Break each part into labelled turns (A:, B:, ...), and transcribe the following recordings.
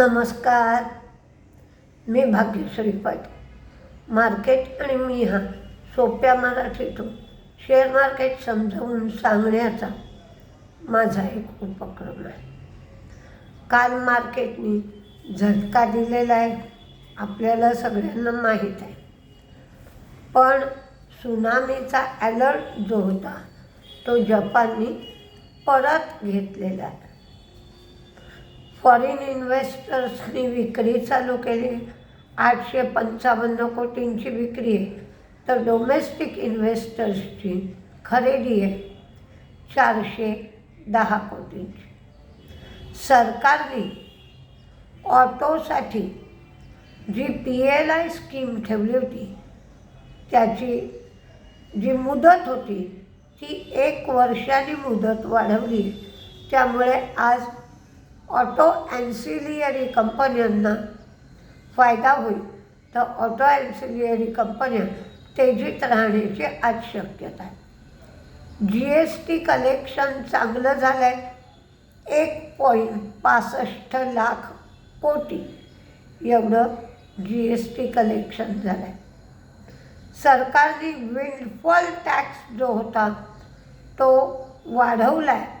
A: नमस्कार. मी भाग्यश्री पाटील मार्केट आणि मी हा सोप्या मराठीतून शेअर मार्केट समजावून सांगण्याचा माझा एक उपक्रम आहे. काल मार्केटनी झटका दिलेला आहे आपल्याला सगळ्यांना माहीत आहे. पण सुनामीचा ॲलर्ट जो होता तो जपाननी परत घेतलेला आहे. फॉरेन इन्व्हेस्टर्सनी विक्री चालू केली. आठशे पंचावन्न कोटींची विक्री. आहे तर डोमेस्टिक इन्व्हेस्टर्सची खरेदी आहे. चारशे दहा कोटींची. सरकारने ऑटोसाठी G P L I scheme ठेवली होती त्याची जी मुदत होती ती एक वर्षाने मुदत वाढवली. त्यामुळे आज ऑटो ॲन्सिलियरी कंपन्यांना फायदा होईल. तर ऑटो ॲन्सिलियरी कंपन्या तेजीत राहण्याची आज शक्यता आहे. जी एस टी कलेक्शन चांगलं झालं आहे एक पॉईंट पासष्ट लाख कोटी एवढं जी एस टी कलेक्शन झालं आहे सरकारने विंडफॉल टॅक्स जो होता तो वाढवला आहे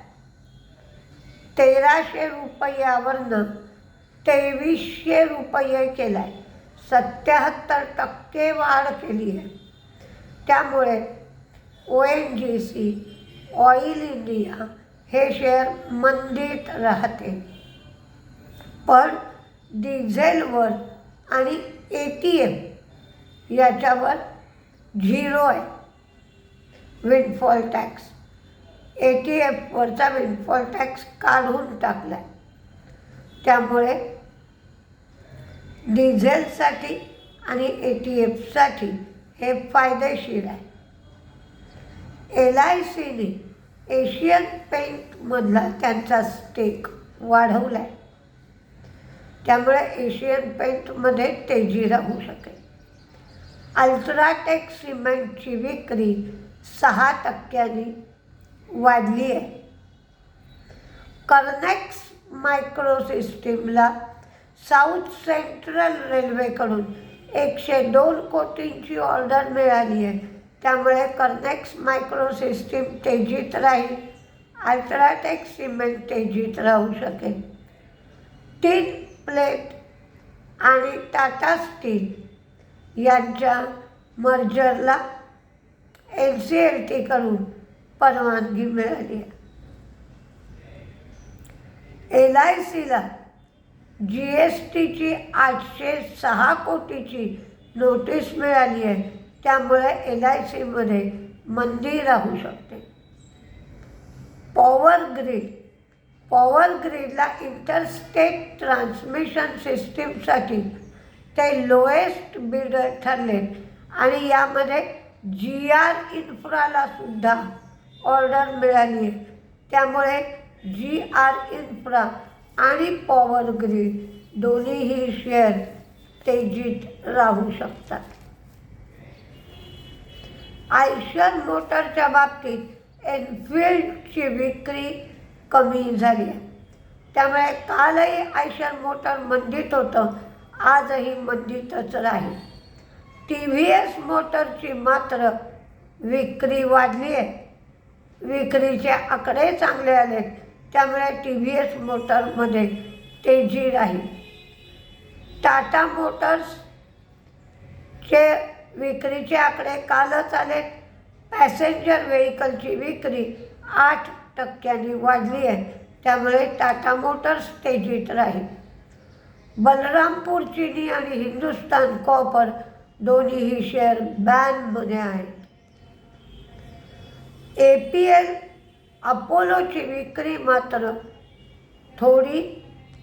A: तेराशे रुपयावरनं तेवीसशे रुपये केला आहे सत्याहत्तर टक्के वाढ केली आहे. त्यामुळे O N G C oil India हे शेअर मंदीत राहते. पण डिझेलवर आणि ए टी एम याच्यावर झिरो आहे. Windfall tax. ए टी एफवरचा विन्फॉल टॅक्स काढून टाकला आहे त्यामुळे डिझेलसाठी आणि ए टी एफसाठी हे फायदेशीर आहे. एल आय सीने एशियन पेंटमधला त्यांचा स्टेक वाढवला आहे त्यामुळे एशियन पेंटमध्ये तेजी राहू शकेल. अल्ट्राटेक सिमेंटची विक्री सहा टक्क्यांनी वाढली आहे. कर्नेक्स मायक्रो सिस्टीमला साऊथ सेंट्रल रेल्वेकडून एकशे दोन कोटींची ऑर्डर मिळाली आहे. त्यामुळे कर्नेक्स मायक्रो सिस्टीम तेजीत राहील. अल्ट्राटेक सिमेंट तेजीत राहू शकेल. तीन प्लेट आणि टाटा स्टील यांच्या मर्जरला एन सी एल टीकडून परवानगी मिळाली. आहे एल आय सीला जी एस टीची आठशे सहा कोटीची नोटीस मिळाली आहे. त्यामुळे एल आय सीमध्ये मंदी राहू शकते. Power grid. पॉवर ग्रीडला इंटरस्टेट ट्रान्समिशन सिस्टीमसाठी ते लोएस्ट बिडर ठरले. आणि यामध्ये जी आर इन्फ्राला सुद्धा ऑर्डर मिळाली. आहे त्यामुळे जी आर इन्फ्रा आणि पॉवर ग्रीड दोन्हीही शेअर तेजीत राहू शकतात. आयशर मोटरच्या बाबतीत एनफिल्डची विक्री कमी झाली. आहे त्यामुळे कालही आयशर मोटर मंदीत होतं आजही मंदीतच राहील. टी व्ही एस मोटरची मात्र विक्री वाढली आहे विक्रीचे आकडे चांगले आले त्यामुळे टी व्ही एस मोटरमध्ये तेजी राहील टाटा मोटर्सचे विक्रीचे आकडे कालच आले. पॅसेंजर व्हेकलची विक्री आठ टक्क्यांनी वाढली आहे त्यामुळे टाटा मोटर्स तेजीत राहील बलरामपूर चिनी आणि हिंदुस्तान कॉपर दोन्हीही शेअर बॅनमध्ये आहेत. ए पी एल अपोलोची विक्री मात्र थोडी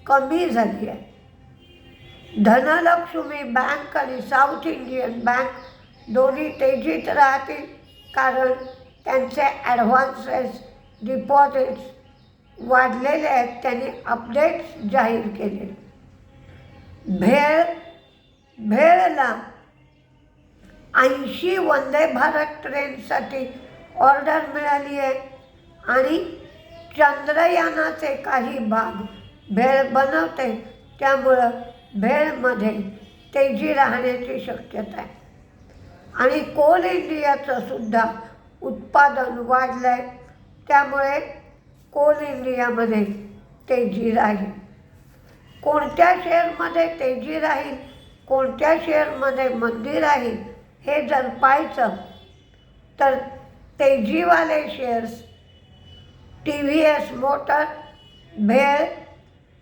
A: कमी झाली आहे धनलक्ष्मी बँक आणि साऊथ इंडियन बँक दोन्ही तेजीत राहतील कारण त्यांचे ॲडव्हान्सेस डिपॉझिट्स वाढलेले आहेत त्यांनी अपडेट्स जाहीर केले भेळ भेळला ऐंशी वंदे भारत ट्रेनसाठी ऑर्डर मिळाली आहे. आणि चंद्रयानाचे काही भाग भेळ बनवते त्यामुळं भेळमध्ये तेजी राहण्याची शक्यता आहे. आणि कोल इंडियाचं सुद्धा उत्पादन वाढलं आहे त्यामुळे कोल इंडियामध्ये तेजी राहील. कोणत्या शेअरमध्ये तेजी राहील कोणत्या शेअरमध्ये मंदी राहील हे जर पाहायचं तर तेजीवाले shares T V S motor भेळ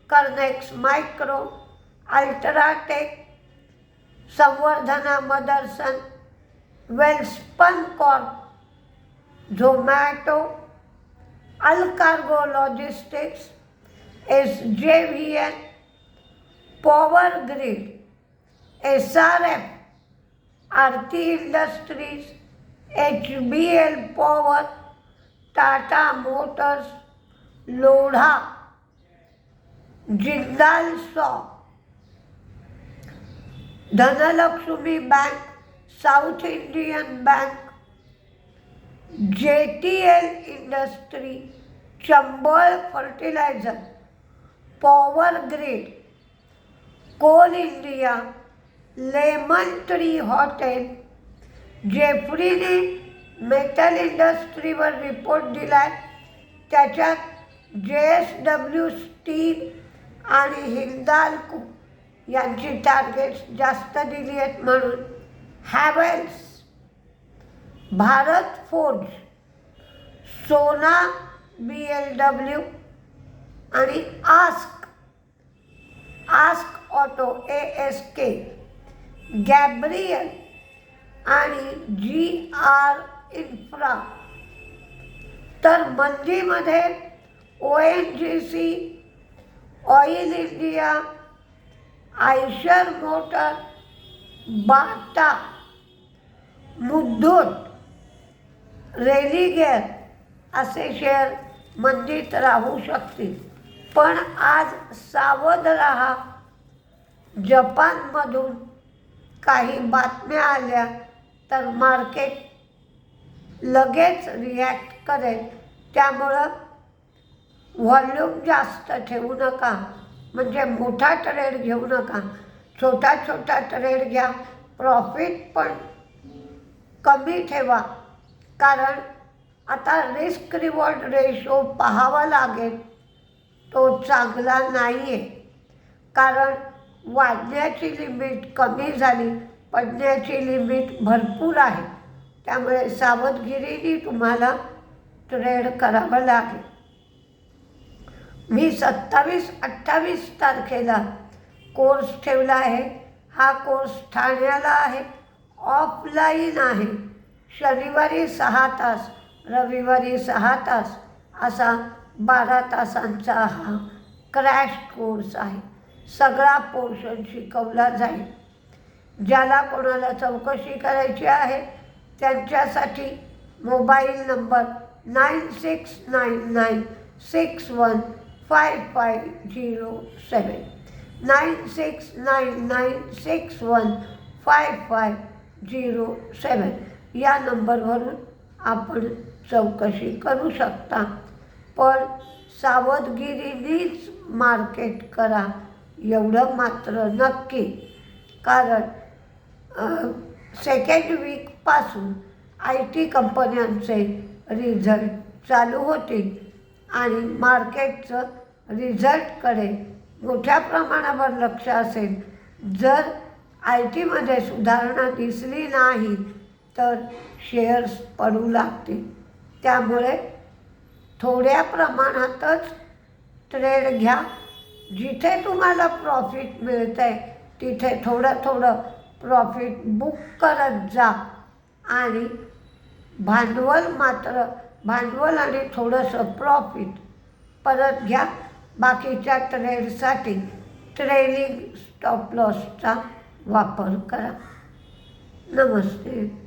A: Kernex micro UltraTech Samvardhana Motherson Welspun corp Zomato Allcargo logistics S J V N power grid S R F Aarti industries H B L power Tata motors Lodha Jindal saw Dhanlaxmi bank south Indian bank J T L industry Chambal fertiliser power grid coal India lemon tree hotel जेफ्रीने metal इंडस्ट्रीवर report आहे त्याच्यात जे S W steel आणि हिंदाल्को यांची targets जास्त दिली आहेत म्हणून. Havells Bharat forge Sona B L W आणि ASK ASK auto A S K Gabriel आणि जी आर इन्फ्रा तर मंदीमध्ये O N G C oil India Eicher motor Bata Muthoot Religare असे शेअर मंदीत राहू शकतील. पण आज सावध राहा. जपानमधून काही बातम्या आल्या. तर मार्केट लगेच रिॲक्ट करेल. त्यामुळं व्हॉल्यूम जास्त ठेवू नका. म्हणजे मोठा ट्रेड घेऊ नका. छोटा छोटा ट्रेड घ्या. प्रॉफिट पण कमी ठेवा. कारण आता रिस्क रिवॉर्ड रेशो पाहावा लागेल. तो चांगला नाही आहे कारण वाढण्याची लिमिट कमी झाली. पडण्याची लिमिट भरपूर आहे. त्यामुळे सावधगिरीने तुम्हाला ट्रेड करावं लागेल. मी सत्तावीस अठ्ठावीस तारखेला कोर्स ठेवला आहे. हा कोर्स ठाण्याला आहे. ऑफलाईन आहे. शनिवारी सहा तास रविवारी सहा तास असा बारा तासांचा हा क्रॅश कोर्स आहे. सगळा पोर्शन शिकवला जाईल. ज्याला कोणाला चौकशी करायची आहे त्यांच्यासाठी mobile number nine six nine nine six one five five zero seven nine six nine nine six one five five zero seven या नंबरवरून आपण चौकशी करू शकता. पण सावधगिरीनीच मार्केट करा एवढं मात्र नक्की. कारण सेकंड वीकपासून आय टी कंपन्यांचे रिझल्ट चालू होतील आणि मार्केटचं रिझल्टकडे मोठ्या प्रमाणावर लक्ष असेल. जर आय टीमध्ये सुधारणा दिसली नाही तर शेअर्स पडू लागतील. त्यामुळे थोड्या प्रमाणातच ट्रेड घ्या. जिथे तुम्हाला प्रॉफिट मिळतं आहे तिथे थोडं थोडं प्रॉफिट बुक करत जा. आणि भांडवल मात्र भांडवल आणि थोडंसं प्रॉफिट परत घ्या. बाकीच्या ट्रेडसाठी ट्रेलिंग स्टॉप लॉसचा वापर करा. नमस्ते.